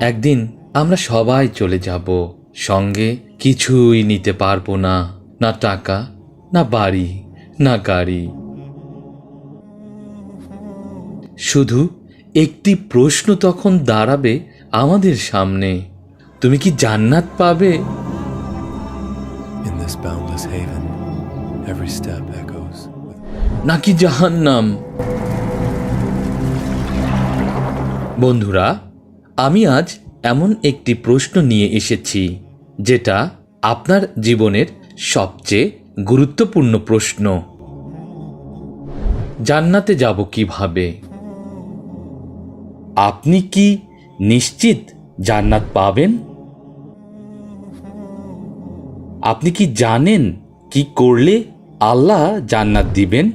একদিন আমরা সবাই চলে যাব। সঙ্গে কিছুই নিতে পারব না। না টাকা না বাড়ি না গাড়ি। শুধু একটি প্রশ্ন তখন দাঁড়াবে আমাদের সামনে। তুমি কি জান্নাত পাবে? In this বন্ধুরা, আমি আজ এমন একটি প্রশ্ন নিয়ে এসেছি, যেটা আপনার জীবনের সবচেয়ে গুরুত্বপূর্ণ প্রশ্ন। জান্নাতে যাব কীভাবে? আপনি কি নিশ্চিত জান্নাত পাবেন? আপনি কি জানেন কি করলে আল্লাহ জান্নাত দিবেন?